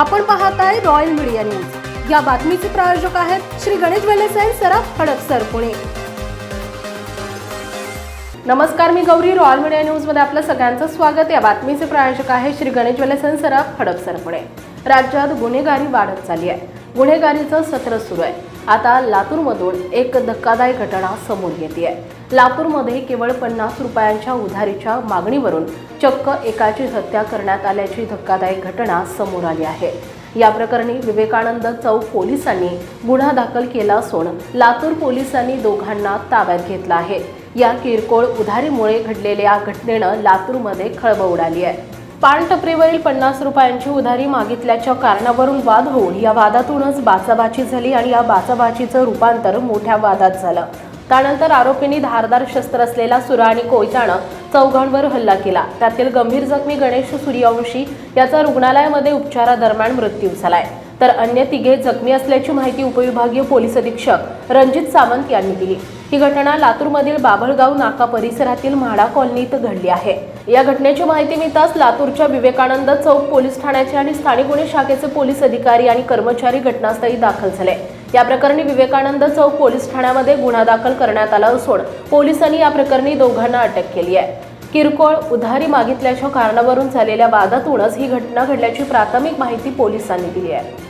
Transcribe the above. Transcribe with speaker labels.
Speaker 1: आपण पाहत आहे रॉयल मीडिया न्यूज या बातमीचे प्रायोजक आहेत श्री गणेश वेलेसाई सराफ हडपसर पुणे. नमस्कार मी गौरी. रॉयल मीडिया न्यूजमध्ये आपलं सगळ्यांचं स्वागत. या बातमीचे प्रायोजक आहे श्री गणेश वेलेस सराफ हडपसर पुणे. राज्यात गुन्हेगारी वाढत चालली आहे. गुन्हेगारीचं सत्र सुरू आहे. आता लातूरमधून एक धक्कादायक घटना समोर येते. आहे लातूरमध्ये केवळ पन्नास रुपयांच्या उधारीच्या मागणीवरून चक्क एकाची हत्या करण्यात आल्याची धक्कादायक घटना समोर आली आहे. या प्रकरणी विवेकानंद चौक पोलिसांनी गुन्हा दाखल केला असून लातूर पोलिसांनी दोघांना ताब्यात घेतला आहे. या किरकोळ उधारीमुळे घडलेल्या घटनेनं लातूरमध्ये खळबळ उडाली आहे. पानटपरीवरील पन्नास रुपयांची उधारी मागितल्याच्या कारणावरून वाद होऊन या वादातूनच बाचाबाची झाली आणि या बाचाबाचीचं रूपांतर मोठ्या वादात झालं. त्यानंतर आरोपींनी धारदार शस्त्र असलेला सुरा आणि कोयतानं चौघांवर हल्ला केला. त्यातील गंभीर जखमी गणेश सूर्यवंशी याचा रुग्णालयामध्ये उपचारादरम्यान मृत्यू झालाय. तर अन्य तिघे जखमी असल्याची माहिती उपविभागीय पोलीस अधीक्षक रणजित सावंत यांनी दिली. ही घटना लातूरमधील बाभळगाव नाका परिसरातील म्हाडा कॉलनीत घडली आहे. या घटनेची माहिती मिळताच लातूरच्या विवेकानंद चौक पोलीस ठाण्याचे आणि स्थानिक गुन्हे शाखेचे पोलीस अधिकारी आणि कर्मचारी घटनास्थळी दाखल झाले. या प्रकरणी विवेकानंद चौक पोलीस ठाण्यामध्ये गुन्हा दाखल करण्यात आला असून पोलिसांनी या प्रकरणी दोघांना अटक केली आहे. किरकोळ उधारी मागितल्याच्या कारणावरून झालेल्या वादातूनच ही घटना घडल्याची प्राथमिक माहिती पोलिसांनी दिली आहे.